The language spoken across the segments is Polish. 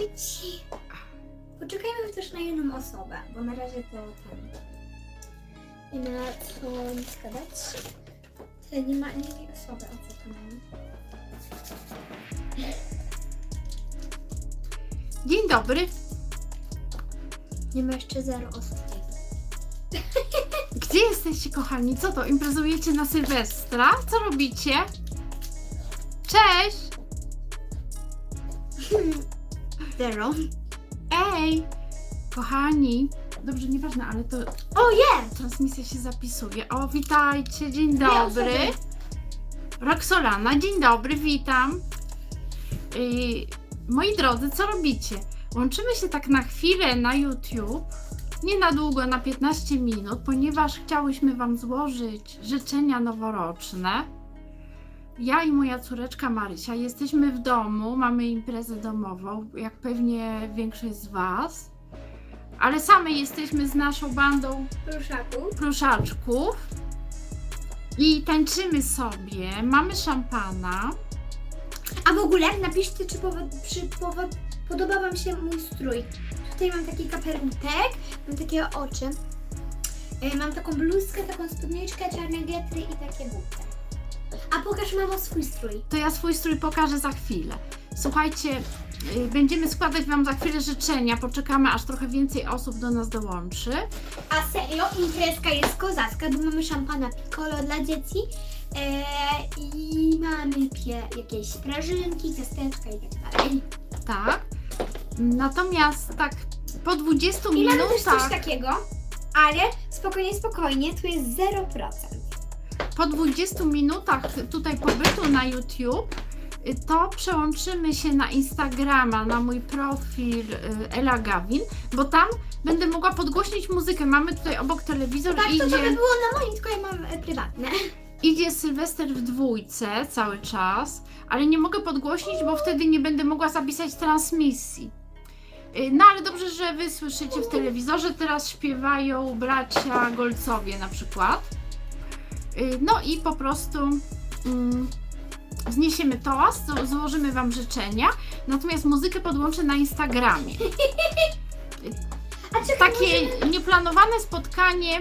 być... Poczekajmy też na jedną osobę, bo na razie to ten... Nie ma co nic gadać. Nie ma ani jednej osoby, o co to mam? Dzień dobry. Nie ma jeszcze zero osób. Gdzie jesteście, kochani? Co to? Imprezujecie na Sylwestra? Co robicie? Cześć! Zero. Ej! Kochani! Dobrze, nieważne, ale to O, jest! transmisja się zapisuje. O, witajcie, dzień dobry. Roxolana, dzień dobry, witam. Yy, moi drodzy, co robicie? Łączymy się tak na chwilę na YouTube, nie na długo, na 15 minut, ponieważ chciałyśmy Wam złożyć życzenia noworoczne. Ja i moja córeczka Marysia jesteśmy w domu, mamy imprezę domową, jak pewnie większość z Was. Ale same jesteśmy z naszą bandą Ruszaku. pruszaczków i tańczymy sobie. Mamy szampana. A w ogóle napiszcie, czy powo- czy powo- podoba Wam się mój strój. Tutaj mam taki kapelutek, mam takie oczy. E, Mam taką bluzkę, taką spódniczkę, czarne getry i takie buty. A pokaż mamo swój strój. To ja swój strój pokażę za chwilę. Słuchajcie, y, będziemy składać Wam za chwilę życzenia. Poczekamy, aż trochę więcej osób do nas dołączy. A serio, imprezka jest kozacka, bo mamy szampana piccolo dla dzieci e, i mamy pie- jakieś prażynki, ciasteczka i tak dalej. Tak. Natomiast tak po 20 I mamy też coś takiego, ale spokojnie, spokojnie, tu jest 0%. Po 20 minutach tutaj pobytu na YouTube, y, to przełączymy się na Instagrama, na mój profil y, Ela Gawin, bo tam będę mogła podgłośnić muzykę. Mamy tutaj obok telewizor Tak, i to idzie... to by było na moim, tylko ja mam e, prywatne. Idzie Sylwester w dwójce cały czas, ale nie mogę podgłośnić, bo wtedy nie będę mogła zapisać transmisji. Y, No ale dobrze, że wy słyszycie w telewizorze, teraz śpiewają bracia Golcowie na przykład. Y, No i po prostu mm, wzniesiemy toast, zło- złożymy wam życzenia, natomiast muzykę podłączę na Instagramie. Czekaj, Takie nieplanowane spotkanie.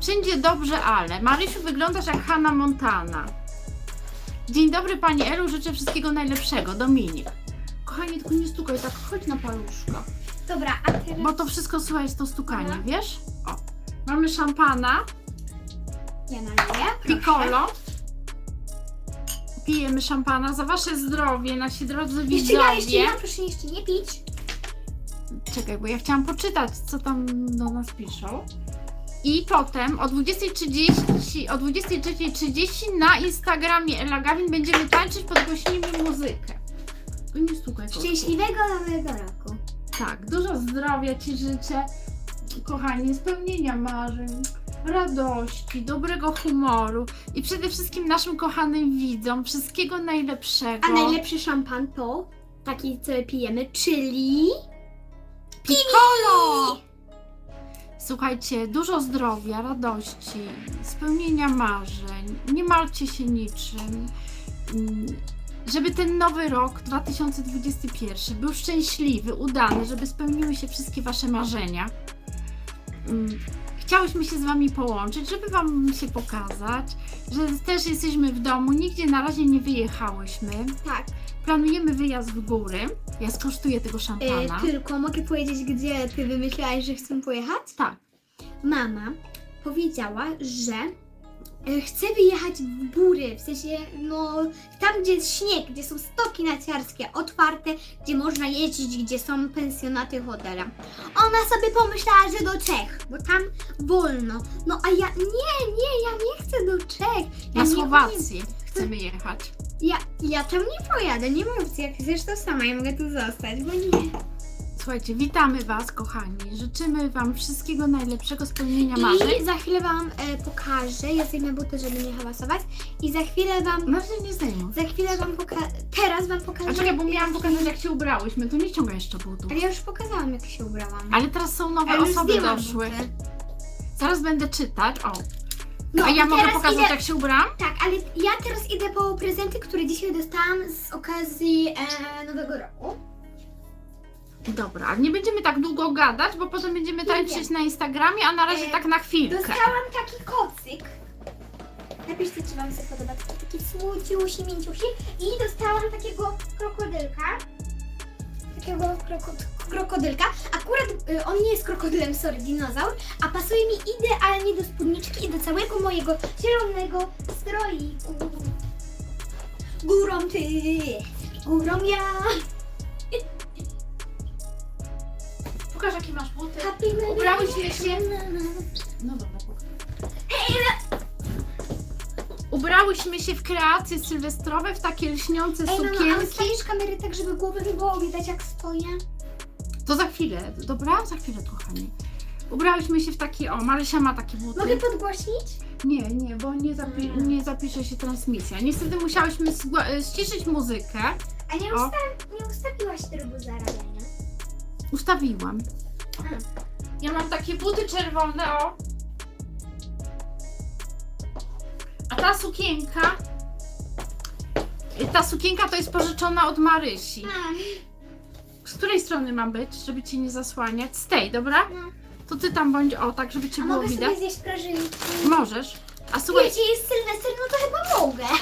Wszędzie dobrze, ale. Marysiu, wyglądasz jak Hanna Montana. Dzień dobry Pani Elu, życzę wszystkiego najlepszego. Dominik. Kochanie, tylko nie stukaj, tak chodź na paluszka. Dobra, a teraz... Bo to wszystko słychać, to stukanie, wiesz? O. Mamy szampana, Ja naleję. piccolo. Pijemy szampana za Wasze zdrowie, nasi drodzy Jeszcze ja, jeszcze widzowie. ja, proszę jeszcze nie pić. Czekaj, bo ja chciałam poczytać, co tam do nas piszą. I potem o 20.30, o 23.30 na Instagramie Ela Gawin będziemy tańczyć, podgłośnimy muzykę. Tylko nie stukaj. kotku. Szczęśliwego nowego roku. Tak, dużo zdrowia Ci życzę, kochanie, spełnienia marzeń, radości, dobrego humoru i przede wszystkim naszym kochanym widzom wszystkiego najlepszego. A najlepszy szampan to taki, co pijemy, czyli... Piccolo! Słuchajcie, dużo zdrowia, radości, spełnienia marzeń, nie martwcie się niczym. Żeby ten nowy rok 2021 był szczęśliwy, udany, żeby spełniły się wszystkie Wasze marzenia. Chciałyśmy się z Wami połączyć, żeby Wam się pokazać, że też jesteśmy w domu, nigdzie na razie nie wyjechałyśmy. Tak, Planujemy wyjazd w góry. Ja skosztuję tego szampana. e, tylko mogę powiedzieć, gdzie ty wymyślałaś, że chcę pojechać? Tak. Mama powiedziała, że e, chce wyjechać w góry, w sensie, no, tam gdzie jest śnieg, gdzie są stoki narciarskie otwarte, gdzie można jeździć, gdzie są pensjonaty hotela. Ona sobie pomyślała, że do Czech, bo tam wolno. No a ja, nie, nie, ja nie chcę do Czech. Ja Na nie Słowację chcemy jechać. Ja, ja tam nie pojadę, nie mówcie, jak chcesz to sama, ja mogę tu zostać, bo nie. Słuchajcie, witamy Was, kochani. Życzymy Wam wszystkiego najlepszego spełnienia marzeń. I za chwilę Wam e, pokażę, ja zdejmę buty, żeby nie hałasować i za chwilę Wam razie nie zdejmuj. Za chwilę wam pokażę. Teraz wam pokażę. A czekaj, bo miałam pokazać, jak się ubrałyśmy. To nie ciągaj jeszcze butów. Ale ja już pokazałam, jak się ubrałam. Ale teraz są nowe Ale już osoby zdjęłam doszły. buty. Zaraz będę czytać. O. No, A ja i mogę teraz pokazać, idę... jak się ubrałam? Tak, ale ja teraz idę po prezenty, które dzisiaj dostałam z okazji e, Nowego Roku. Dobra, nie będziemy tak długo gadać, bo potem będziemy tańczyć na Instagramie, a na razie E, tak na chwilkę. Dostałam taki kocyk. Napiszcie, czy Wam się podoba. Taki, taki słodziusi, mięciusi. I dostałam takiego krokodylka. Takiego kroko, krokodylka. Akurat y, on nie jest krokodylem, sorry, dinozaur, a pasuje mi idealnie do spódniczki i do całego mojego zielonego stroiku. Górą ty, górą ja. Pokaż jakie masz buty. Ubrałyśmy się- na. No dobra, pokaż. Ubrałyśmy się w kreacje sylwestrowe, w takie lśniące Ej, mama, a sukienki. ustawisz kamerę tak, żeby głowy nie było widać jak stoję? To za chwilę, dobra? Za chwilę, kochani. Ubrałyśmy się w takie, o, Marysia ma takie buty. Mogę podgłośnić? Nie, nie, bo nie, zapi- nie zapisze się transmisja. Niestety musiałyśmy zgła- e, ściszyć muzykę. A nie, usta nie ustawiłaś trybu zarabiania. Ustawiłam. Ja mam takie buty czerwone, o. A ta sukienka. Ta sukienka to jest pożyczona od Marysi. Z której strony mam być, żeby cię nie zasłaniać? Z tej, dobra? No. To ty tam bądź o, tak, żeby cię A było mogę widać. sobie zjeść prażynki? Możesz. A słuchaj, Wiecie, jest Sylwester, no to chyba mogę.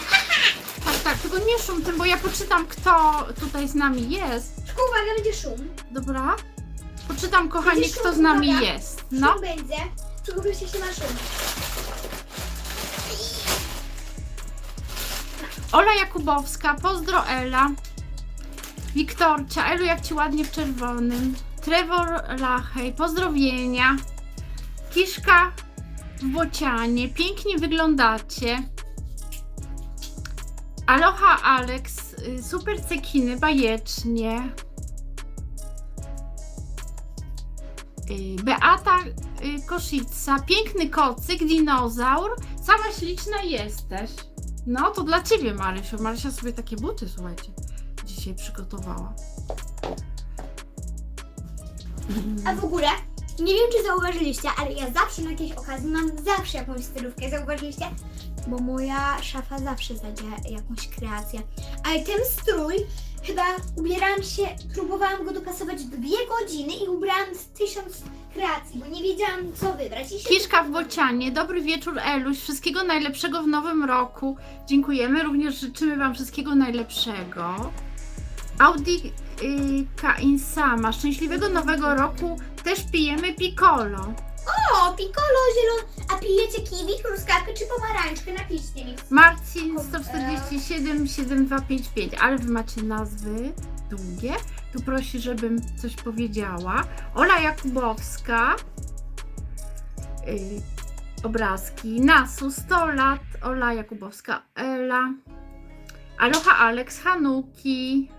tak, tylko nie szum tym, bo ja poczytam, kto tutaj z nami jest. Tylko uwaga, będzie szum. Dobra? Poczytam, kochani, Będzie kto szum, z nami uwaga. jest. No. Szum będzie. Przygotujcie się na szum. Ola Jakubowska, pozdro Ela. Wiktorcia, Elu jak ci ładnie w czerwonym. Trevor Lachej, pozdrowienia. Kiszka w bocianie, pięknie wyglądacie. Aloha Alex, y, super cekiny, bajecznie. Y, Beata y, Koszica, piękny kocyk, dinozaur. Sama śliczna jesteś. No, to dla ciebie, Marysiu. Marysia sobie takie buty, słuchajcie, dzisiaj przygotowała. A w ogóle, nie wiem czy zauważyliście, ale ja zawsze na jakiejś okazji mam zawsze jakąś stylówkę. Zauważyliście? Bo moja szafa zawsze zadziała jakąś kreację. Ale ten strój, chyba ubierałam się, próbowałam go dopasować dwie godziny i ubrałam tysiąc kreacji, bo nie wiedziałam co wybrać. I się Kiszka w bocianie, dobry wieczór Eluś, wszystkiego najlepszego w nowym roku. Dziękujemy, również życzymy Wam wszystkiego najlepszego. Audi y, Insama, szczęśliwego nowego roku, też pijemy Piccolo. O, piccolo zielony. A pijecie kiwi, truskawkę czy pomarańczkę? Napiszcie mi. Marcin 147 7255, ale Wy macie nazwy długie. Tu prosi, żebym coś powiedziała. Ola Jakubowska. y, obrazki. Nasu 100 lat. Ola Jakubowska. Ela. Aloha Alex Hanuki.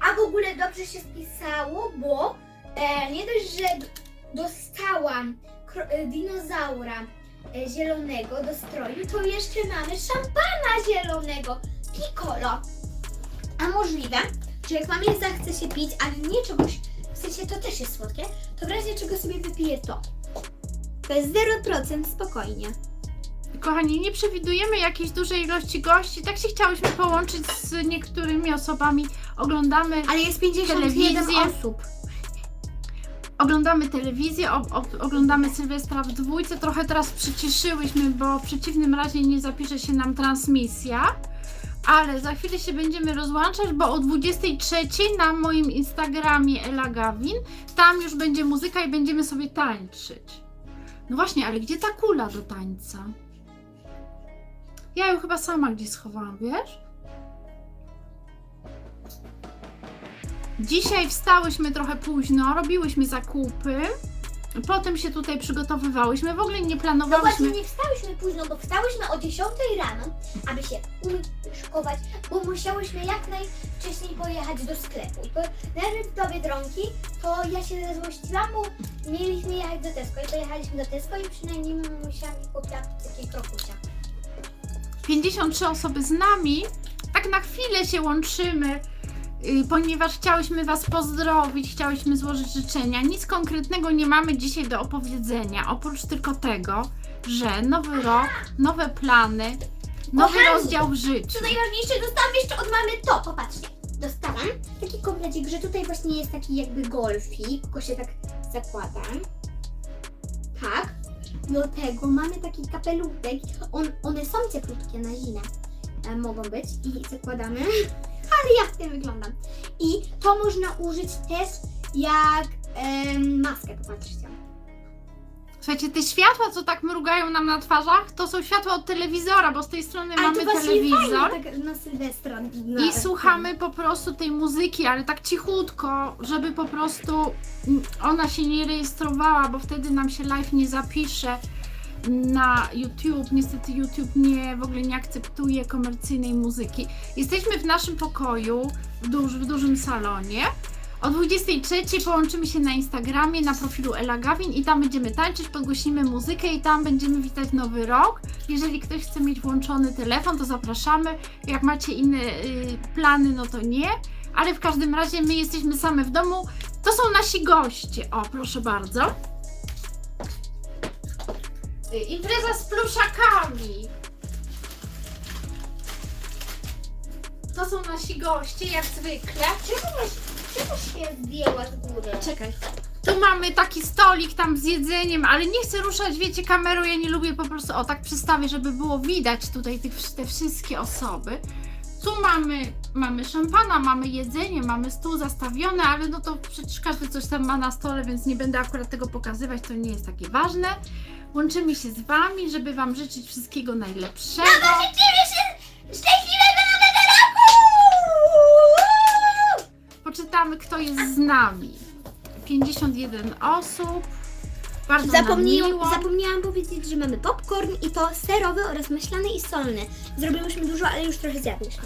A w ogóle dobrze się spisało, bo e, nie dość, że dostałam e, dinozaura e, zielonego do stroju, to jeszcze mamy szampana zielonego, piccolo. A możliwe, że jak mamie zachce się pić, ale nie czegoś, w sensie to też jest słodkie, to w razie czego sobie wypiję to. To jest 0% spokojnie. Kochani, nie przewidujemy jakiejś dużej ilości gości. Tak się chciałyśmy połączyć z niektórymi osobami. Oglądamy Ale jest 51 Telewizję. osób. Oglądamy telewizję, oglądamy Sylwestra w dwójce. Trochę teraz przyciszyłyśmy, bo w przeciwnym razie nie zapisze się nam transmisja. Ale za chwilę się będziemy rozłączać, bo o 23 na moim Instagramie Ela Gawin, tam już będzie muzyka i będziemy sobie tańczyć. No właśnie, ale gdzie ta kula do tańca? Ja ją chyba sama gdzieś schowałam, wiesz? Dzisiaj wstałyśmy trochę późno, robiłyśmy zakupy. Potem się tutaj przygotowywałyśmy. W ogóle nie No właśnie planowałyśmy. nie wstałyśmy późno, bo wstałyśmy o 10 rano, aby się umyć, szykować, bo musiałyśmy jak najwcześniej pojechać do sklepu. I po, nawet do Biedronki, to ja się zezłościłam, bo mieliśmy jechać do Tesco i pojechaliśmy do Tesco i przynajmniej musiałam kupić takie krokusia. 53 osoby z nami. Tak na chwilę się łączymy, ponieważ chciałyśmy Was pozdrowić, chciałyśmy złożyć życzenia. Nic konkretnego nie mamy dzisiaj do opowiedzenia, oprócz tylko tego, że nowy rok, nowe plany, nowy Kochani, rozdział w życiu. Co najważniejsze, dostałam jeszcze od mamy to, popatrzcie. dostałam taki komplecik, że tutaj właśnie jest taki jakby golfik, go się tak zakłada. Tak. Do tego mamy taki kapelutek. On, one są cieplutkie na zimę. E, mogą być i zakładamy. Ale ja w tym wyglądam. I to można użyć też jak em, maskę, popatrzcie. Słuchajcie, te światła, co tak mrugają nam na twarzach, to są światła od telewizora, bo z tej strony Ale mamy to właśnie telewizor. Fajnie, tak na Sylwestra. Na, I słuchamy po prostu tej muzyki, ale tak cichutko, żeby po prostu mm, ona się nie rejestrowała, bo wtedy nam się live nie zapisze na YouTube. Niestety YouTube nie, w ogóle nie akceptuje komercyjnej muzyki. Jesteśmy w naszym pokoju, w, w dużym salonie. O 23 połączymy się na Instagramie, na profilu Ela Gawin i tam będziemy tańczyć, podgłosimy muzykę i tam będziemy witać nowy rok. Jeżeli ktoś chce mieć włączony telefon, to zapraszamy. Jak macie inne y, plany, no to nie. Ale w każdym razie my jesteśmy same w domu. To są nasi goście. O, proszę bardzo. Y, Impreza z pluszakami. To są nasi goście, jak zwykle. Czemu się zdjęła z góry? Czekaj. Tu mamy taki stolik tam z jedzeniem, ale nie chcę ruszać, wiecie, kamerą, ja nie lubię po prostu, o tak przystawię, żeby było widać tutaj tych, te wszystkie osoby. Tu mamy, mamy szampana, mamy jedzenie, mamy stół zastawiony, ale no to przecież każdy coś tam ma na stole, więc nie będę akurat tego pokazywać, to nie jest takie ważne. Łączymy się z Wami, żeby Wam życzyć wszystkiego najlepszego. Życzymy się szczęśliwego nowego roku! Poczytamy, kto jest z nami. 51 osób. Bardzo nam miło. zapomniałam powiedzieć, że mamy popcorn i to serowy oraz maślany i solny. Zrobiłyśmy dużo, ale już trochę zjadłyśmy.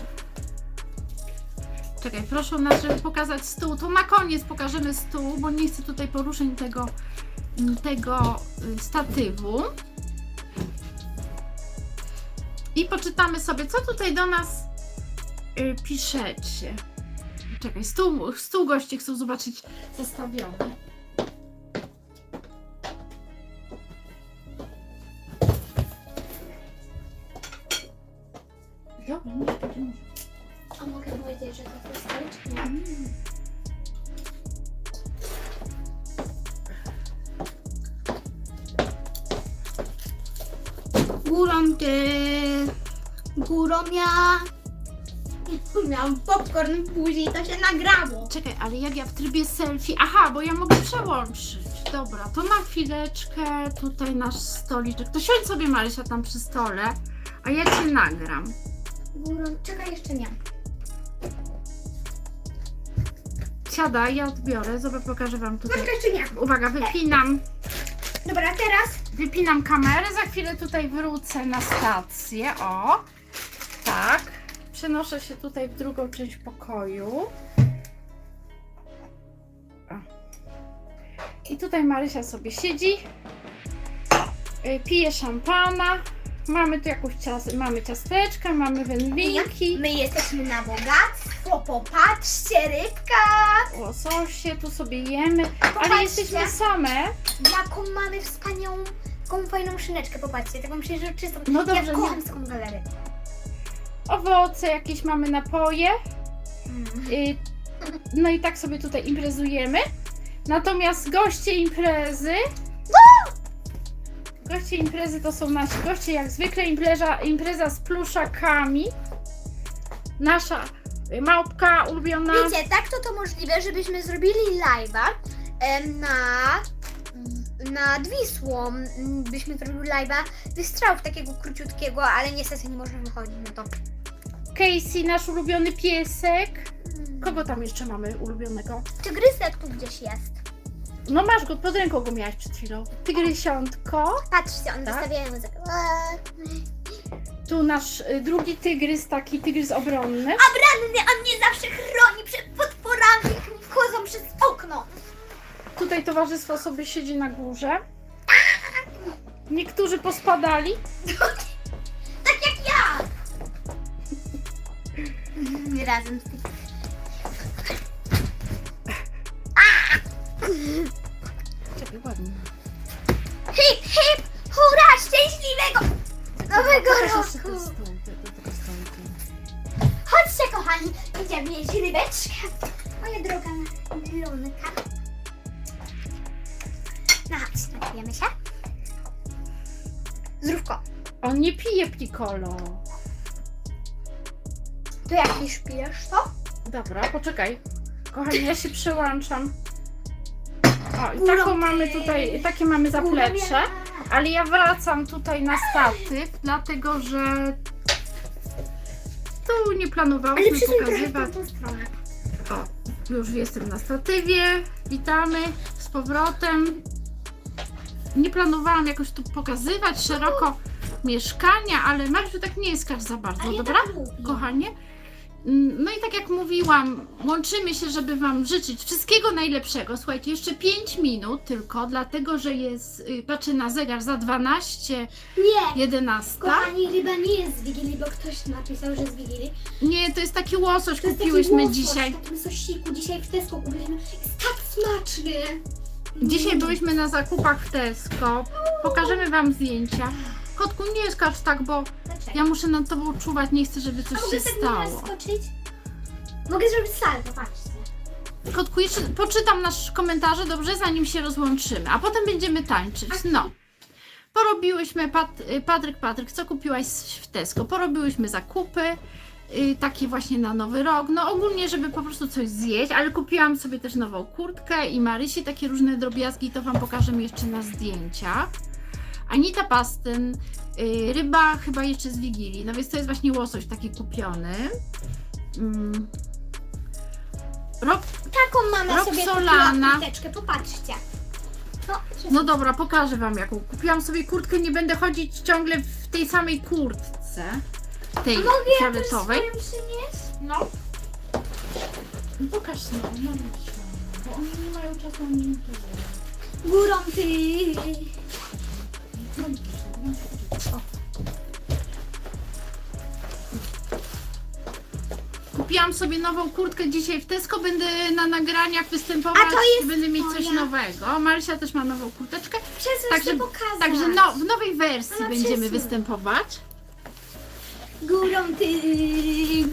Czekaj, proszę nas, żeby pokazać stół. To na koniec pokażemy stół, bo nie chcę tutaj poruszeń tego, tego y, statywu. I poczytamy sobie, co tutaj do nas y, piszecie. Czekaj, stół, stół gości chcą zobaczyć zestawiony. Popcorn później, to się nagrało. Czekaj, ale jak ja w trybie selfie. Aha, bo ja mogę przełączyć. Dobra, to na chwileczkę tutaj nasz stoliczek. To siądź sobie Marysia tam przy stole, a ja cię nagram. Górą, czekaj jeszcze nie. Siadaj, ja odbiorę. Zobacz, pokażę wam tutaj. Czekaj jeszcze nie. Uwaga, wypinam, Dobra, teraz wypinam kamerę. Za chwilę tutaj wrócę na stację. O, tak. Przenoszę się tutaj w drugą część pokoju. O. I tutaj Marysia sobie siedzi. y, Pije szampana. Mamy tu jakąś cias mamy ciasteczka, mamy wędlinki, my jesteśmy na bogactwo. Popatrzcie, rybka. łososie, tu sobie jemy, Popatrzcie. ale jesteśmy same. Jaką mamy wspaniałą, taką fajną szyneczkę, popatrzcie, taką przeźroczystą. No dobrze, ja kocham nie- taką galerię. Owoce, jakieś mamy napoje. Y, No i tak sobie tutaj imprezujemy. Natomiast goście imprezy. Goście imprezy to są nasi goście, jak zwykle impreza, impreza z pluszakami. Nasza małpka ulubiona. Wiecie, tak to to możliwe, żebyśmy zrobili live'a em, na nad Wisłą. Byśmy zrobili live'a wystrzałów takiego króciutkiego, ale niestety nie możemy wychodzić na to. Casey, nasz ulubiony piesek. Kogo tam jeszcze mamy ulubionego? Tygrysek tu gdzieś jest. No masz go, pod ręką go miałaś przed chwilą. Tygrysiątko. Patrzcie, on Tak? wystawia muzykę. Eee. Tu nasz y, drugi tygrys, taki tygrys obronny. A branny, on mnie zawsze chroni przed potworami, jak mi wchodzą przez okno. Tutaj towarzystwo sobie siedzi na górze. Niektórzy pospadali. Razem z tym. Czekaj, ładnie. Hip, hip, hurra, szczęśliwego nowego roku. Chodźcie kochani, idziemy jeść rybeczki. Glonka. No chodź, napijemy się. Zdrówko. On nie pije Piccolo. To jak już pijesz to? Dobra, poczekaj. Kochani, ja się przełączam. O, i taką mamy tutaj, takie mamy zaplecze. Ale ja wracam tutaj na statyw, dlatego że tu nie planowałyśmy trochę w pokazywać. O, już jestem na statywie. Witamy z powrotem. Nie planowałam jakoś tu pokazywać szeroko mieszkania, ale Marysiu tak nie jest za bardzo, dobra? tak. Kochanie. No i tak jak mówiłam, łączymy się, żeby Wam życzyć wszystkiego najlepszego. Słuchajcie, jeszcze 5 minut tylko, dlatego że jest, y, patrzę na zegar, za 12, Nie! 11. Kochani, ryba nie jest z Wigilii, bo ktoś napisał, że z Wigilii. Nie, to jest taki łosoś, To kupiłyśmy taki łosoś dzisiaj. w takim sosiku. Dzisiaj w Tesco kupiliśmy. Jest tak smaczny. Dzisiaj byłyśmy na zakupach w Tesco. Pokażemy Wam zdjęcia. Kotku, nie skacz tak, bo? Ja muszę nad Tobą czuwać, nie chcę, żeby A coś mogę się tak stało. skoczyć? Mogę zrobić salto, patrzcie. Kotku, jeszcze poczytam nasze komentarze, dobrze, zanim się rozłączymy, a potem będziemy tańczyć. No. Porobiłyśmy, Pat, y, Patryk, Patryk, co kupiłaś w Tesco? Porobiłyśmy zakupy, y, takie właśnie na nowy rok. No ogólnie, żeby po prostu coś zjeść, ale kupiłam sobie też nową kurtkę i Marysi takie różne drobiazgi, to Wam pokażemy jeszcze na zdjęciach. Anita Pastyn, ryba chyba jeszcze z Wigilii, no więc to jest właśnie łosoś taki kupiony. Mm. Rok Taką mama sobie Roxolana. kurteczkę, popatrzcie. No, No dobra, pokażę wam jaką. Kupiłam sobie kurtkę, nie będę chodzić ciągle w tej samej kurtce. Tej mogę ja też fioletowej. swoją przynieść? No. Pokaż sobie, no bo oni nie mają czasu na nim Górą ty. Kupiłam sobie nową kurtkę dzisiaj w Tesco, będę na nagraniach występować, A to jest będę mieć coś moja. nowego. Marysia też ma nową kurteczkę, Przesuń Także- się pokazać. także no, w nowej wersji Mama, będziemy przesuń. występować. Górą ty,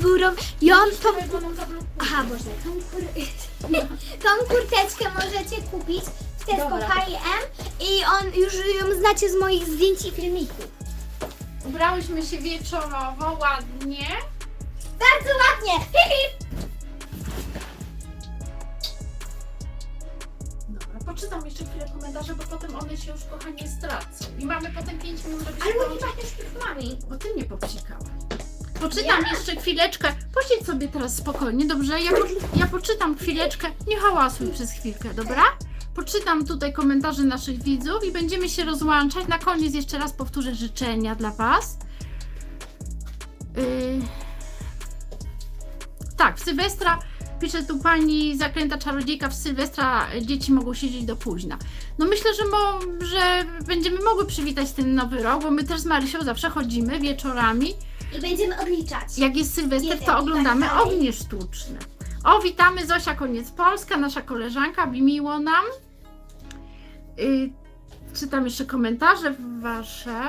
górą. I on tą... Aha, Boże, tą, kur... tą kurteczkę możecie kupić w Tesco Dobra. H&M i on już ją znacie z moich zdjęć i filmików. Ubrałyśmy się wieczorowo, ładnie. Bardzo ładnie! Hip, hip. Dobra, poczytam jeszcze chwilę komentarze, bo potem one się już kochanie stracą. I mamy potem 5 minut, żeby się Ale połączyć. pachniesz perfumami. Bo ty nie popsikałaś. Poczytam jeszcze chwileczkę. Posiedź sobie teraz spokojnie, dobrze? Ja, po, ja poczytam chwileczkę. Nie hałasuj przez chwilkę, dobra? Poczytam tutaj komentarze naszych widzów i będziemy się rozłączać. Na koniec jeszcze raz powtórzę życzenia dla Was. Yy... Tak, w Sylwestra pisze tu pani zaklęta czarodziejka, w Sylwestra dzieci mogą siedzieć do późna. No myślę, że, mo, że będziemy mogły przywitać ten nowy rok, bo my też z Marysią zawsze chodzimy wieczorami. I będziemy odliczać. Jak jest Sylwester, Jeden to i oglądamy tak dalej. ognie sztuczne. O, witamy Zosia Koniec Polska, nasza koleżanka, miło nam. Y, czytam jeszcze komentarze wasze.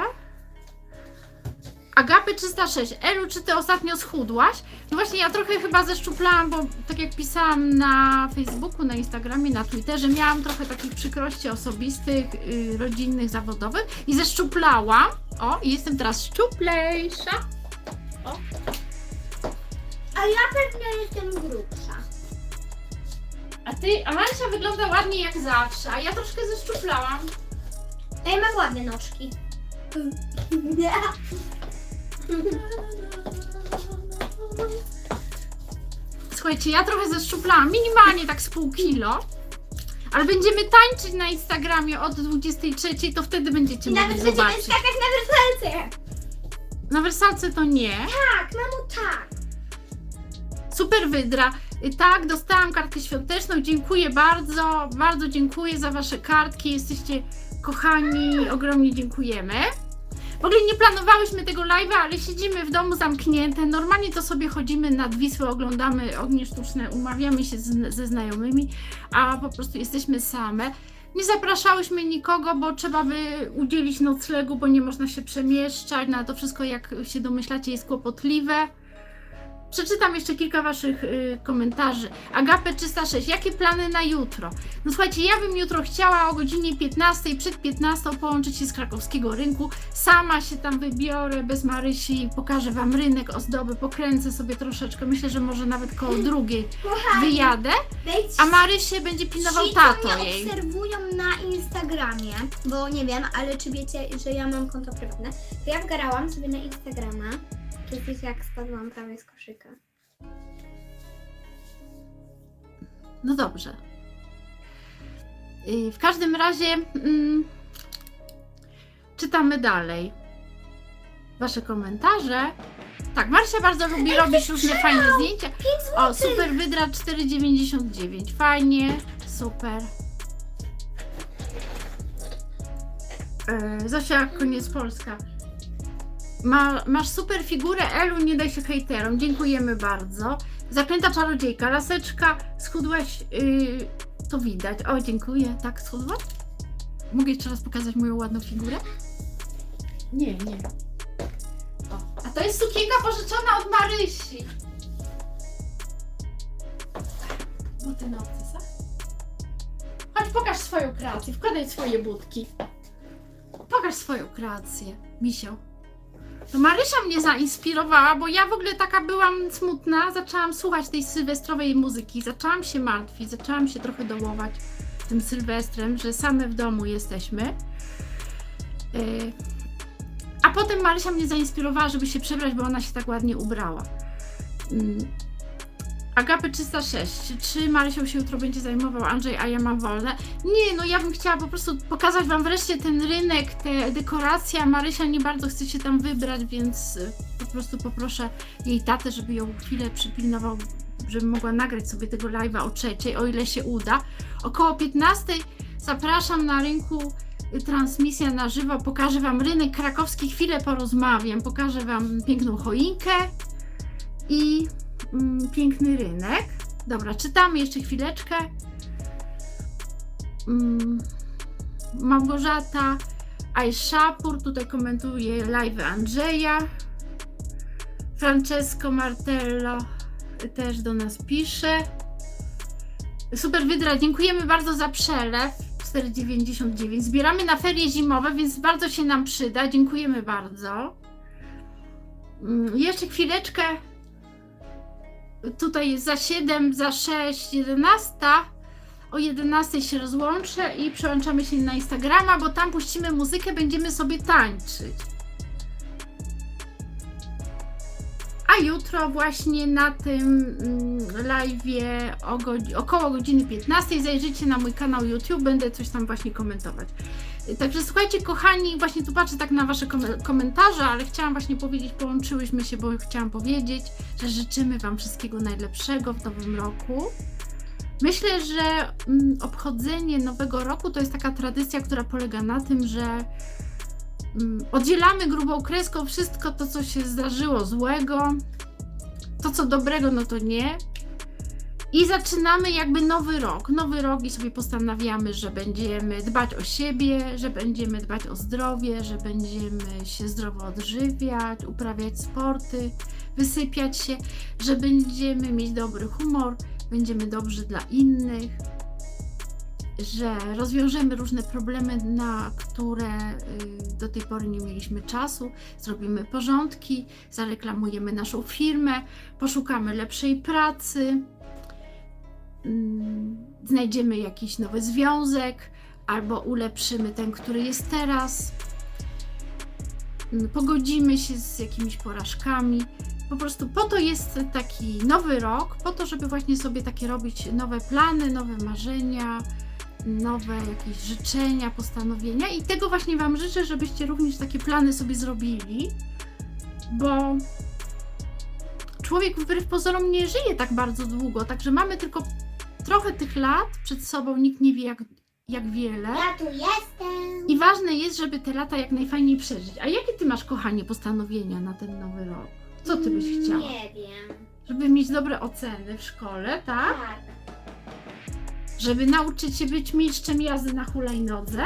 Agapy 306. Elu, czy ty ostatnio schudłaś? No właśnie, ja trochę chyba zeszczuplałam, bo tak jak pisałam na Facebooku, na Instagramie, na Twitterze, miałam trochę takich przykrości osobistych, y, rodzinnych, zawodowych i zeszczuplałam. O, i jestem teraz szczuplejsza. A ja pewnie jestem grubsza. A ty, a Marysia wygląda ładnie jak zawsze, a ja troszkę zeszczuplałam. A ja mam ładne nożki. Słuchajcie, ja trochę zeszczuplałam, minimalnie tak z pół kilo. Ale będziemy tańczyć na Instagramie od 23, to wtedy będziecie I nawet mogli będziemy zobaczyć. skakać na wersalce. Na wersalce to nie. Tak, mamo, tak. Super wydra. Y, Tak, dostałam kartkę świąteczną. Dziękuję bardzo, bardzo dziękuję za Wasze kartki. Jesteście kochani, ogromnie dziękujemy. W ogóle nie planowałyśmy tego live'a, ale siedzimy w domu zamknięte. Normalnie to sobie chodzimy nad Wisłę, oglądamy ognie sztuczne, umawiamy się z, ze znajomymi, a po prostu jesteśmy same. Nie zapraszałyśmy nikogo, bo trzeba by udzielić noclegu, bo nie można się przemieszczać. No, a to wszystko, jak się domyślacie, jest kłopotliwe. Przeczytam jeszcze kilka Waszych y, komentarzy. Agapę 306. Jakie plany na jutro? No słuchajcie, ja bym jutro chciała o godzinie 15, przed 15 połączyć się z krakowskiego rynku. Sama się tam wybiorę bez Marysi, pokażę Wam rynek, ozdoby, pokręcę sobie troszeczkę. Myślę, że może nawet koło drugiej Kochani, wyjadę. A Marysie będzie pilnował Ci, co tato mnie jej. obserwują na Instagramie, bo nie wiem, ale czy wiecie, że ja mam konto prywatne, to ja wgarałam sobie na Instagrama kiedyś jak spadłam prawie z koszyka. No dobrze. Y, W każdym razie mm, czytamy dalej. Wasze komentarze. Tak, Marcia bardzo lubi robić różne fajne zdjęcia. O, super wydra 4,99. Fajnie, super. E, Zosia, koniec Polska. Ma, masz super figurę, Elu, nie daj się hejterom. Dziękujemy bardzo. Zaklęta czarodziejka, laseczka, schudłaś, yy, to widać. O, dziękuję. Tak, schudłaś? Mogę jeszcze raz pokazać moją ładną figurę? Nie, nie. O, a to jest sukienka pożyczona od Marysi. Buty na obcasach. Chodź, pokaż swoją kreację, wkładaj swoje budki. Pokaż swoją kreację, misio. To Marysia mnie zainspirowała, bo ja w ogóle taka byłam smutna. Zaczęłam słuchać tej sylwestrowej muzyki, zaczęłam się martwić, zaczęłam się trochę dołować tym sylwestrem, że same w domu jesteśmy. Yy, A potem Marysia mnie zainspirowała, żeby się przebrać, bo ona się tak ładnie ubrała. Mm. Agapy 306. Czy Marysią się jutro będzie zajmował Andrzej, a ja mam wolne? Nie, no ja bym chciała po prostu pokazać Wam wreszcie ten rynek, te dekoracje. a Marysia nie bardzo chce się tam wybrać, więc y, po prostu poproszę jej tatę, żeby ją chwilę przypilnował, żeby mogła nagrać sobie tego live'a o trzeciej, o ile się uda. Około 15 zapraszam na rynku y, transmisja na żywo. Pokażę Wam rynek krakowski, chwilę porozmawiam, pokażę Wam piękną choinkę i mm, piękny rynek. Dobra, czytamy jeszcze chwileczkę. Mm, Małgorzata Ajszapur tutaj komentuje live Andrzeja. Francesco Martello też do nas pisze. Super Wydra, dziękujemy bardzo za przelew. 4,99. Zbieramy na ferie zimowe, więc bardzo się nam przyda. Dziękujemy bardzo. Mm, Jeszcze chwileczkę. Tutaj za 7, za 6, 11. O 11 się rozłączę i przełączamy się na Instagrama, bo tam puścimy muzykę, będziemy sobie tańczyć. A jutro właśnie na tym mm, godzi- około godziny 15 zajrzyjcie na mój kanał YouTube, będę coś tam właśnie komentować. Także słuchajcie kochani, właśnie tu patrzę tak na wasze kom- komentarze, ale chciałam właśnie powiedzieć, połączyłyśmy się, bo chciałam powiedzieć, że życzymy wam wszystkiego najlepszego w nowym roku. Myślę, że mm, obchodzenie nowego roku to jest taka tradycja, która polega na tym, że mm, oddzielamy grubą kreską wszystko to, co się zdarzyło złego, to, co dobrego, no to nie. I zaczynamy jakby nowy rok. Nowy rok i sobie postanawiamy, że będziemy dbać o siebie, że będziemy dbać o zdrowie, że będziemy się zdrowo odżywiać, uprawiać sporty, wysypiać się, że będziemy mieć dobry humor, będziemy dobrzy dla innych, że rozwiążemy różne problemy, na które y, do tej pory nie mieliśmy czasu, zrobimy porządki, zareklamujemy naszą firmę, poszukamy lepszej pracy, znajdziemy jakiś nowy związek albo ulepszymy ten, który jest teraz. Mm, Pogodzimy się z jakimiś porażkami. Po prostu po to jest taki nowy rok, po to, żeby właśnie sobie takie robić nowe plany, nowe marzenia, nowe jakieś życzenia, postanowienia i tego właśnie Wam życzę, żebyście również takie plany sobie zrobili, bo człowiek wbrew pozorom nie żyje tak bardzo długo, także mamy tylko trochę tych lat przed sobą, nikt nie wie jak, jak wiele. Ja tu jestem. I ważne jest, żeby te lata jak najfajniej przeżyć. A jakie Ty masz, kochanie, postanowienia na ten nowy rok? Co Ty byś chciała? Nie wiem. Żeby mieć dobre oceny w szkole, tak? Tak. Żeby nauczyć się być mistrzem jazdy na hulajnodze?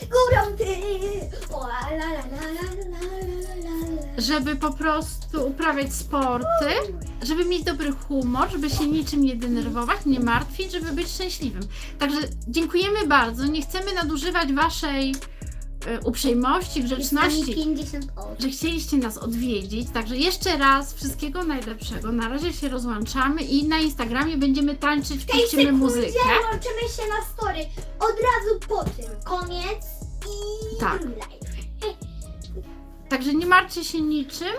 Górą ty! O, la, la, la, la, la, la, la. Żeby po prostu uprawiać sporty, żeby mieć dobry humor, żeby się niczym nie denerwować, nie martwić, żeby być szczęśliwym. Także dziękujemy bardzo. Nie chcemy nadużywać Waszej e, uprzejmości, grzeczności, 50 osób. że chcieliście nas odwiedzić. Także jeszcze raz wszystkiego najlepszego. Na razie się rozłączamy i na Instagramie będziemy tańczyć, puścimy muzykę. łączymy się na story. Od razu po tym. Koniec i Tak. live. Także nie martwcie się niczym.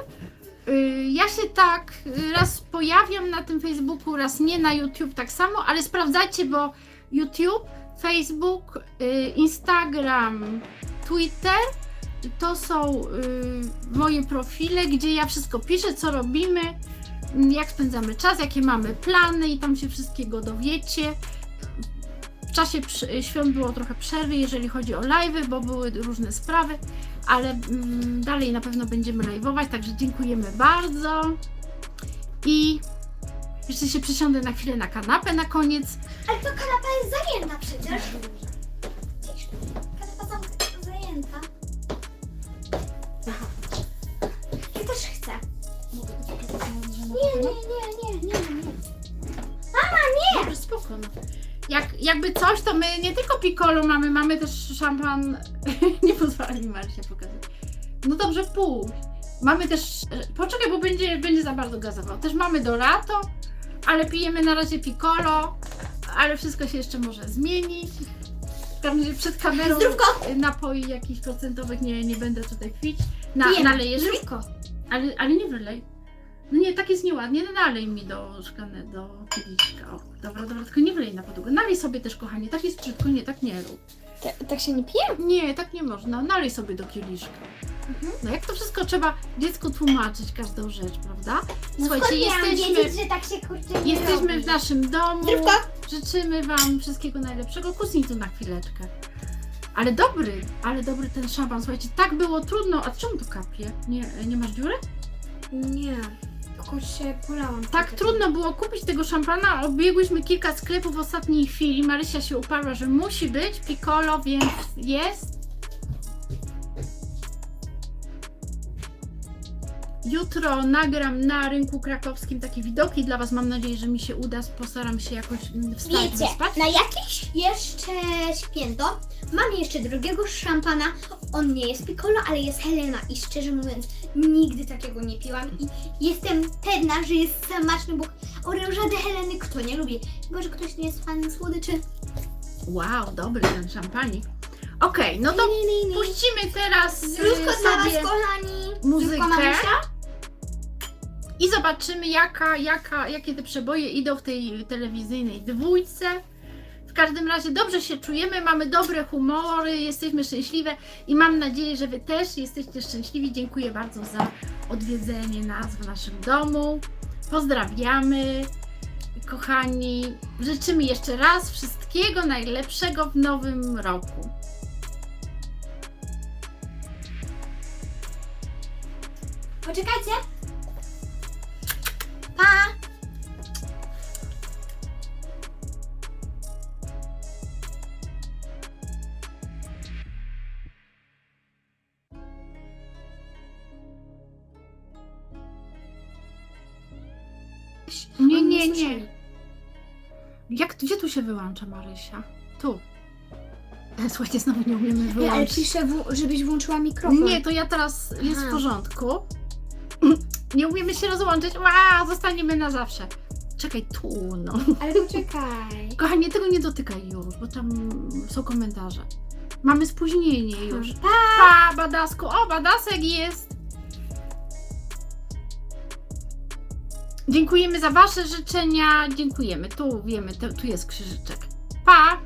Y, Ja się tak raz pojawiam na tym Facebooku, raz nie na YouTube tak samo, ale sprawdzajcie, bo YouTube, Facebook, y, Instagram, Twitter to są y, moje profile, gdzie ja wszystko piszę, co robimy, jak spędzamy czas, jakie mamy plany i tam się wszystkiego dowiecie. W czasie świąt było trochę przerwy, jeżeli chodzi o live'y, bo były różne sprawy ale mm, dalej na pewno będziemy live'ować, także dziękujemy bardzo. I jeszcze się przysiądę na chwilę na kanapę na koniec. Ale to kanapa jest zajęta przecież. Cisz. Kanapa zam- zajęta. Ja też chcę. Nie, nie, nie, nie. Jak, jakby coś, to my nie tylko piccolo mamy, mamy też szampan. nie pozwala mi Marysia pokazać. No dobrze, pół. Mamy też. Poczekaj, bo będzie, będzie za bardzo gazował. Też mamy Dorato, ale pijemy na razie piccolo, ale wszystko się jeszcze może zmienić. Razie przed kamerą Zdrówko. napoi jakichś procentowych nie, nie będę tutaj pić. Na, Pijemy. nalejesz? Zdrówko. Ale, ale nie wylej. No nie, tak jest nieładnie. No nalej mi do szklane, do kieliszka. O, dobra, dobra, tylko nie wylej na podłogę. Nalej sobie też, kochanie. Tak jest brzydko, nie, tak nie rób. tak się nie pije? Nie, tak nie można. Nalej sobie do kieliszka. Mhm. No jak to wszystko trzeba dziecku tłumaczyć, każdą rzecz, prawda? Słuchajcie, Skąd miałam jesteśmy, wiedzieć, że tak się kurczę nie jesteśmy robi? w naszym domu. Zdrówko. Życzymy Wam wszystkiego najlepszego. Kusnij tu na chwileczkę. Ale dobry, ale dobry ten szampan. Słuchajcie, tak było trudno. A czemu tu kapie? Nie, nie masz dziury? Nie, polałam. Tak trudno było kupić tego szampana. Obiegłyśmy kilka sklepów w ostatniej chwili. Marysia się uparła, że musi być Piccolo, więc jest. Jutro nagram na rynku krakowskim takie widoki dla Was. Mam nadzieję, że mi się uda. Postaram się jakoś mm, wstać, Wiecie, wyspać. na jakieś jeszcze święto mam jeszcze drugiego szampana. On nie jest Piccolo, ale jest Helena i szczerze mówiąc nigdy takiego nie piłam i jestem pewna, że jest smaczny, bo orężady Heleny kto nie lubi. Chyba, że ktoś nie jest fanem słodyczy. Wow, dobry ten szampanik. Okej, no to puścimy teraz y, dla Was, sobie kochani. muzykę. Mamusia. I zobaczymy, jaka, jaka, jakie te przeboje idą w tej telewizyjnej dwójce. W każdym razie dobrze się czujemy, mamy dobre humory, jesteśmy szczęśliwe i mam nadzieję, że Wy też jesteście szczęśliwi. Dziękuję bardzo za odwiedzenie nas w naszym domu. Pozdrawiamy, kochani. Życzymy jeszcze raz wszystkiego najlepszego w nowym roku. Poczekajcie. Pa! Nie, nie, nie. Jak, gdzie tu się wyłącza Marysia? Tu. E, Słuchajcie, znowu nie umiemy Nie, ale wyłączyć. piszę, żebyś włączyła mikrofon. Nie, to ja teraz jest w Aha. porządku. Nie umiemy się rozłączyć. Ła, zostaniemy na zawsze. Czekaj, tu, no. Ale poczekaj. Kochanie, tego nie dotykaj już, bo tam są komentarze. Mamy spóźnienie już. Pa! Pa, badasku. O, badasek jest. Dziękujemy za Wasze życzenia. Dziękujemy. Tu wiemy, tu, tu jest krzyżyczek. Pa!